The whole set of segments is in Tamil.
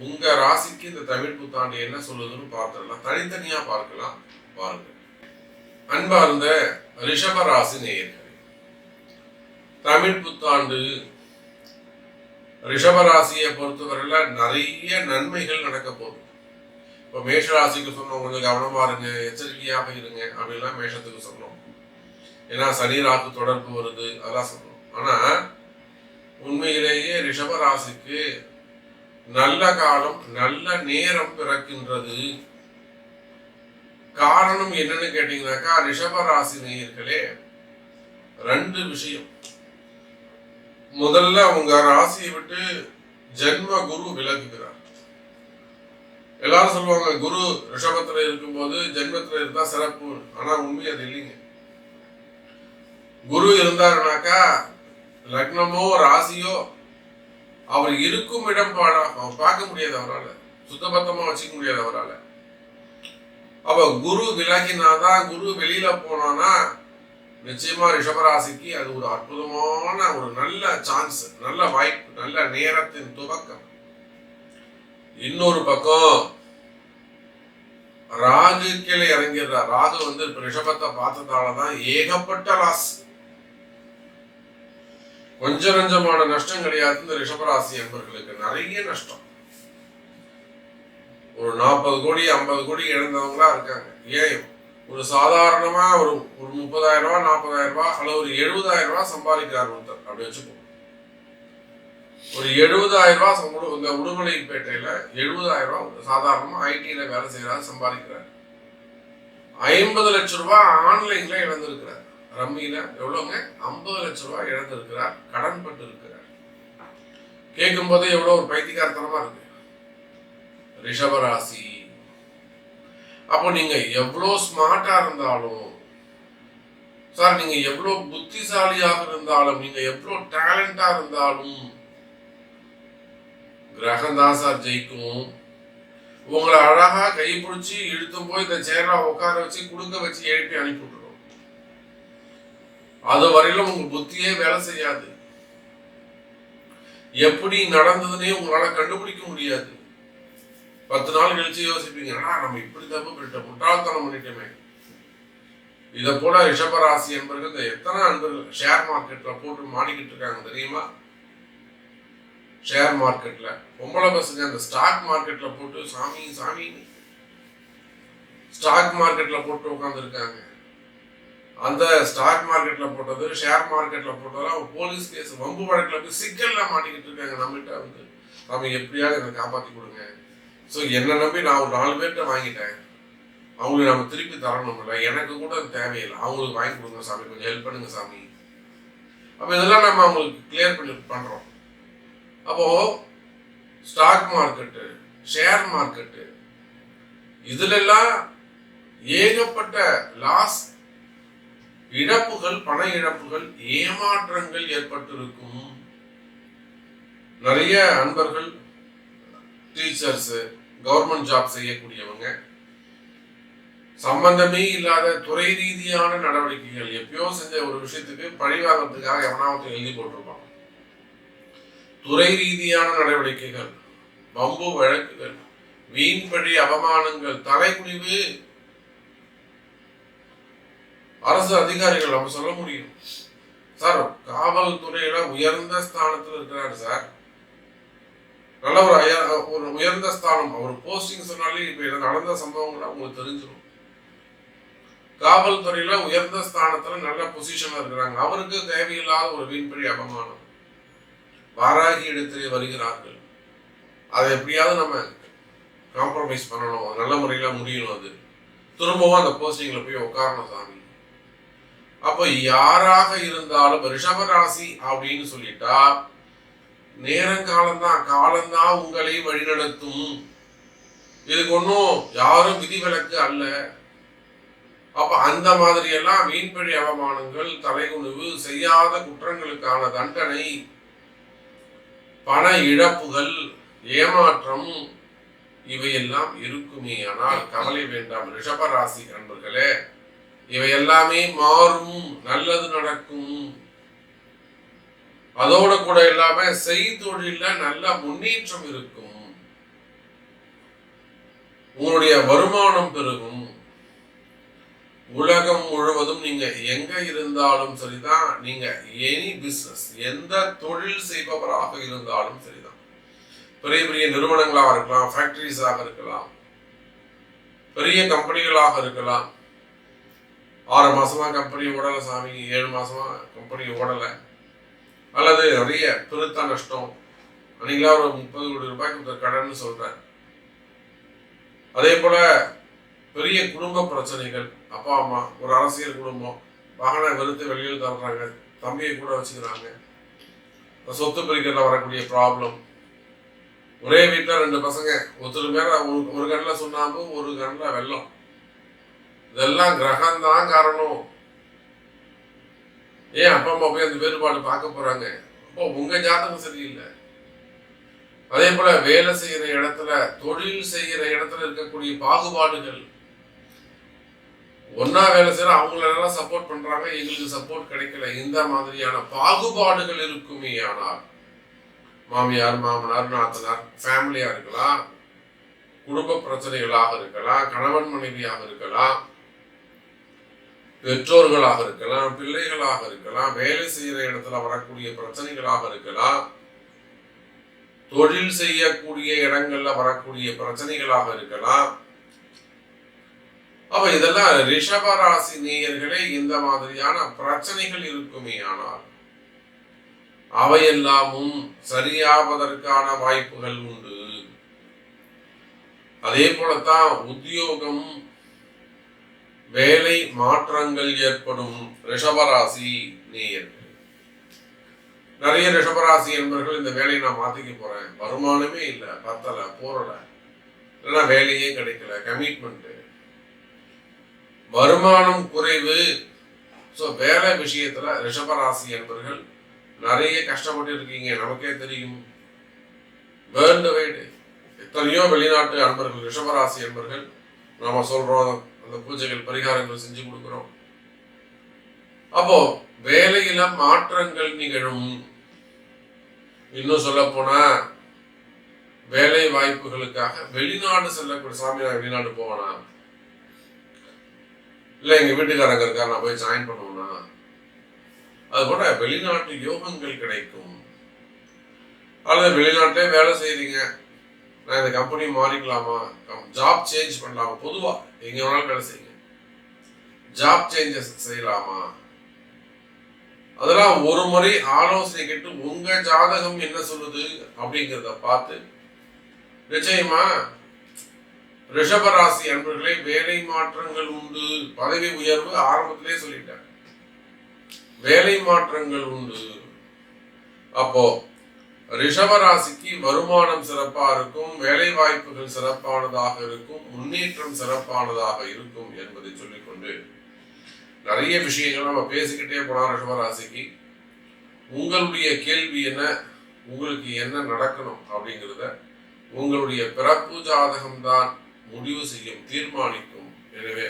உங்க ராசிக்கு இந்த தமிழ் புத்தாண்டு என்ன சொல்லுதுன்னு பார்த்துடலாம். தனித்தனியா பார்க்கலாம். பாருங்க. அன்பார்ந்த ரிஷப ராசி நேயர்களே தமிழ் புத்தாண்டு ரிஷப ராசியை பொறுத்தவரையில நிறைய நன்மைகள் நடக்க போகுது. இப்போ மேஷ ராசிக்கு சொன்னோம் கொஞ்சம் கவனமா இருங்க எச்சரிக்கையாக இருங்க அப்படின்லாம் மேஷத்துக்கு சொன்னோம் ஏன்னா சனி ராக்கு தொடர்பு வருது அதெல்லாம் சொன்னோம் ஆனா உண்மையிலேயே ரிஷப ராசிக்கு நல்ல காலம் நல்ல நேரம் பிறக்கின்றது. காரணம் என்னன்னு கேட்டீங்கன்னாக்கா ரிஷப ராசி நேயர்களே ரெண்டு விஷயம். முதல்ல உங்க ராசியை விட்டு ஜென்ம குரு விலகுகிறார். எல்லாரும் சொல்லுவாங்க குரு ரிஷபத்துல இருக்கும்போது ஜென்மத்துல இருந்தா சிறப்பு ஆனா உண்மை அது இல்லைங்க. குரு இருந்தாருனாக்கா லக்னமோ ராசியோ அவர் இருக்கும் இடம் பார்க்க முடியாது அவரால். சுத்தபத்தமா வச்சுக்க முடியாது அவரால். அவ குரு விலகினாதான் குரு வெளியில போனானா நிச்சயமா ரிஷபராசிக்கு அது ஒரு அற்புதமான ஒரு நல்ல சான்ஸ் நல்ல வாய்ப்பு நல்ல நேரத்தின் துவக்கம். இன்னொரு பக்கம் ராகு கீழே இறங்கிடுறார் ராகு வந்து ரிஷபத்தை பார்த்ததாலதான் ஏகப்பட்ட லாஸ் கொஞ்ச நஞ்சமான நஷ்டம் கிடையாது இந்த ரிஷபராசி என்பவர்களுக்கு நிறைய நஷ்டம். ஒரு நாற்பது கோடி ஐம்பது கோடி இழந்தவங்களா இருக்காங்க. ஏன்? ஒரு சாதாரணமா ஒரு ஒரு முப்பதாயிரம் ரூபாய் நாற்பதாயிரம் ரூபாய் அல்லது ஒரு எழுபதாயிரம் ரூபாய் சம்பாதிக்கிறார் ஒருத்தர். அப்படி வச்சுப்போம் ஒரு எழுபதாயிரம் ரூபாய் இந்த உடுமலைப்பேட்டையில எழுபதாயிரம் ரூபாய் சாதாரணமா ஐடியில வேலை செய்யறாரு சம்பாதிக்கிறார். ஐம்பது லட்சம் ரூபாய் ஆன்லைன்ல இழந்திருக்கிறார். ரம்மியில எவ்வளவுங்க? ஐம்பது லட்சம் ரூபாய் இழந்திருக்கிறார் கடன் பட்டு இருக்கிறார் கேட்கும் போதே எவ்வளவு ஒரு பைத்தியகாரத்தனமா இருக்கு. ரிஷபராசி அப்போ நீங்க எவ்வளவு ஸ்மார்ட்டா இருந்தாலும் சார் நீங்க எவ்வளவு புத்திசாலியாக இருந்தாலும் நீங்க எவ்வளவு டேலண்டா இருந்தாலும் கிரகம் தான் சார் ஜெயிக்கும். உங்களை அழகா கை இழுத்தும் போய் இந்த சேர்ல உட்கார வச்சு குடுக்க வச்சு எழுப்பி அனுப்பி விட்டுரும் அது வரையிலும் உங்க புத்தியே வேலை செய்யாது. எப்படி நடந்ததுன்னே உங்களால கண்டுபிடிக்க முடியாது. பத்து நாள் கழிச்சு யோசிப்பீங்க நம்ம இப்படி தப்பு பண்ணிட்டோம் முட்டாள்தனம் பண்ணிட்டோமே. இதை போல ரிஷபராசி என்பது இந்த எத்தனை அன்பர்கள் ஷேர் மார்க்கெட்ல போட்டு மாடிக்கிட்டு இருக்காங்க தெரியுமா? ஷேர் மார்க்கெட்ல பொம்பளை பசங்க அந்த ஸ்டாக் மார்க்கெட்ல போட்டு சாமி சாமி. ஸ்டாக் மார்க்கெட்ல போட்டு உட்காந்துருக்காங்க அந்த ஸ்டாக் மார்க்கெட்ல போட்டது ஷேர் மார்க்கெட்ல போட்டதெல்லாம் போலீஸ் கேஸ் வம்பு வழக்கில் போய் சிக்கல்ல மாட்டிக்கிட்டு இருக்காங்க. நம்மகிட்ட வந்து நம்ம எப்படியாவது என்னை காப்பாற்றி கொடுங்க. ஸோ என்னை நம்பி நான் ஒரு நாலு பேர்கிட்ட வாங்கிட்டேன். அவங்களுக்கு நம்ம திருப்பி தரணும்ல. எனக்கு கூட அது தேவையில்லை. அவங்களுக்கு வாங்கி கொடுங்க சாமி. கொஞ்சம் ஹெல்ப் பண்ணுங்க சாமி. அப்போ இதெல்லாம் நம்ம அவங்களுக்கு கிளியர் பண்ணி பண்ணுறோம் அப்போ ஸ்டாக் மார்க்கெட்டு ஷேர் மார்க்கெட்டு இதுலெல்லாம் ஏகப்பட்ட லாஸ் இழப்புகள் பண இழப்புகள் ஏமாற்றங்கள் ஏற்பட்டிருக்கும். நிறைய அன்பர்கள் டீச்சர்ஸ் கவர்மெண்ட் ஜாப் செய்யக்கூடியவங்க சம்பந்தமே இல்லாத துறை ரீதியான நடவடிக்கைகள் எப்பயோ செஞ்ச ஒரு விஷயத்துக்கு பழிவாங்கறதுக்காக எவனாவது எழுதி போட்டிருப்பாங்க துறை ரீதியான நடவடிக்கைகள் பம்பு வழக்குகள் வீண்பழி அவமானங்கள் தலைக்குனிவு அரசு அதிகாரிகள் நம்ம சொல்ல முடியும். சார் காவல்துறையில உயர்ந்த ஸ்தானத்தில் இருக்கிறாரு சார். நல்ல ஒரு ஒரு உயர்ந்த ஸ்தானம். அவர் போஸ்டிங் சொன்னாலே இப்ப நடந்த சம்பவங்கள்லாம் உங்களுக்கு தெரிஞ்சிடும் காவல்துறையில உயர்ந்த ஸ்தானத்துல நல்ல பொசிஷன்ல இருக்கிறாங்க. அவருக்கு தேவையில்லாத ஒரு மீன்பிடி அவமானம் வாராகி இடத்திலே வருகிறார்கள். அதை எப்படியாவது நம்ம காம்ப்ரமைஸ் பண்ணணும். நல்ல முறையில முடியணும் அது. திரும்பவும் அந்த போஸ்டிங்ல போய் உட்காரணும் சாமி. அப்போ யாராக இருந்தாலும் ரிஷபராசி அப்படின்னு சொல்லிட்டா நேரங்காலம்தான் காலம்தான் உங்களை வழிநடத்தும். இதுக்கு ஒன்றும் யாரும் விதிவிலக்கு அல்ல. அப்ப அந்த மாதிரி எல்லாம் வீண்பழி அவமானங்கள் தலைகுனிவு செய்யாத குற்றங்களுக்கான தண்டனை பண இழப்புகள் ஏமாற்றம் இவையெல்லாம் இருக்குமே. ஆனால் கவலை வேண்டாம் ரிஷபராசி அன்பர்களே. இவை எல்லாமே மாறும் நல்லது நடக்கும். அதோட கூட இல்லாம செய்தொழில நல்ல முன்னேற்றம் இருக்கும். உங்களுடைய வருமானம் பெருகும். உலகம் முழுவதும் நீங்க எங்க இருந்தாலும் சரிதான். நீங்க எனி பிசினஸ் எந்த தொழில் செய்பவராக இருந்தாலும் சரிதான். பெரிய பெரிய நிறுவனங்களாக இருக்கலாம் ஃபேக்டரிஸாக இருக்கலாம் பெரிய கம்பெனிகளாக இருக்கலாம். ஆறு மாசமா கம்பெனி ஓடல சாமி ஏழு மாசமா கம்பெனி ஓடல. அல்லது நிறைய பெருத்த நஷ்டம். நீங்களா ஒரு முப்பது கோடி ரூபாய்க்கு கடன் சொல்றேன் அதே போல பெரிய குடும்ப பிரச்சனைகள். அப்பா அம்மா ஒரு அரசியல் குடும்பம். மகனை வெறுத்து வெளியில் தள்ளுறாங்க. தம்பியை கூட வச்சுக்கிறாங்க. சொத்து பிரிக்கிறதுல வரக்கூடிய ப்ராப்ளம் ஒரே வீட்டில் ரெண்டு பசங்க. ஒருத்தர் மேல ஒரு ஒரு கண்ணில் சுண்ணாம்பு ஒரு கண்ணில் வெள்ளம். இதெல்லாம் கிரகம் தான் காரணம். ஏன் அப்பா அம்மா போய் அந்த வேறுபாடு பார்க்க போறாங்க? அப்போ உங்க ஜாதகம் சரியில்லை. அதே போல வேலை செய்யற இடத்துல தொழில் செய்யற இடத்துல இருக்கக்கூடிய பாகுபாடுகள். ஒன்னா வேலை செய்யற அவங்கள சப்போர்ட் பண்றாங்க எங்களுக்கு சப்போர்ட் கிடைக்கல. இந்த மாதிரியான பாகுபாடுகள் இருக்குமே ஆனால் மாமியார் மாமனார் நாத்தனார் ஃபேமிலியா இருக்கலாம் குடும்ப பிரச்சனைகளாக இருக்கலாம் கணவன் மனைவியாக இருக்கலாம் பெற்றோர்களாக இருக்கலாம் பிள்ளைகளாக இருக்கலாம் வேலை செய்யற இடத்துல வரக்கூடிய பிரச்சனைகளாக இருக்கலாம் தொழில் செய்யக்கூடிய இடங்கள்ல வரக்கூடிய பிரச்சனைகளாக இருக்கலாம். அப்ப இதெல்லாம் ரிஷபராசி நேயர்களே இந்த மாதிரியான பிரச்சனைகள் இருக்குமே ஆனால் அவையெல்லாமும் சரியாவதற்கான வாய்ப்புகள் உண்டு. அதே போலத்தான் உத்தியோகம் வேலை மாற்றங்கள் ஏற்படும் ரிஷபராசி நேயர்கள். நிறைய ரிஷபராசி என்பர்கள் இந்த வேலையை நான் மாத்திக்க போறேன். வருமானமே இல்லை பத்தல போறல. இல்லைன்னா வேலையே கிடைக்கல கமிட்மெண்ட் வருமானம் குறைவு. ஸோ வேலை விஷயத்துல ரிஷபராசி என்பர்கள் நிறைய கஷ்டப்பட்டு இருக்கீங்க நமக்கே தெரியும். World wide. எத்தனையோ வெளிநாட்டு அன்பர்கள் ரிஷபராசி என்பர்கள் நம்ம சொல்றோம் அந்த பூஜைகள் பரிகாரங்கள் செஞ்சு கொடுக்குறோம். அப்போ வேலையில மாற்றங்கள் நிகழும். இன்னும் சொல்ல போனா வேலை வாய்ப்புகளுக்காக வெளிநாடு செல்லக்கூடிய சாமி நான் வெளிநாடு போவேனா? இல்ல எங்க வீட்டுக்காரங்க இருக்கா நான் போய் ஜாயின் பண்ணுவேனா அது போல வெளிநாட்டு யோகங்கள் கிடைக்கும். அல்லது வெளிநாட்டிலே வேலை செய்றீங்க. நான் இந்த கம்பெனி மாறிக்கலாமா? ஜாப் சேஞ்ச் பண்ணலாமா? பொதுவா எங்க வேணாலும் வேலை செய்யுங்க. ஜாப் சேஞ்சஸ் செய்யலாமா? அதெல்லாம் ஒரு முறை ஆலோசனை கேட்டு உங்க ஜாதகம் என்ன சொல்லுது அப்படிங்கிறத பார்த்து நிச்சயமா ரிஷபராசி அன்பர்களே வேலை மாற்றங்கள் உண்டு. பதவி உயர்வு ஆரம்பத்திலே சொல்லிட்டேன். வேலை மாற்றங்கள் உண்டு. அப்போ ரிஷபராசிக்கு வருமானம் சிறப்பாக இருக்கும் வேலை வாய்ப்புகள் சிறப்பானதாக இருக்கும் முன்னேற்றம் சிறப்பானதாக இருக்கும் என்பதை சொல்லிக்கொண்டு நிறைய விஷயங்கள் நம்ம பேசிக்கிட்டே போலாம் ரிஷபராசிக்கு. உங்களுடைய கேள்வி என்ன? உங்களுக்கு என்ன நடக்கணும் அப்படிங்கிறத உங்களுடைய பிறப்பு ஜாதகம் தான் முடிவு செய்யும் தீர்மானிக்கும். எனவே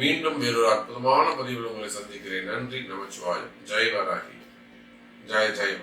மீண்டும் வேறொரு அற்புதமான பதிவில் உங்களை சந்திக்கிறேன். நன்றி நமச்சிவாய் ஜெய் வராகி ஜெய் ஜெய்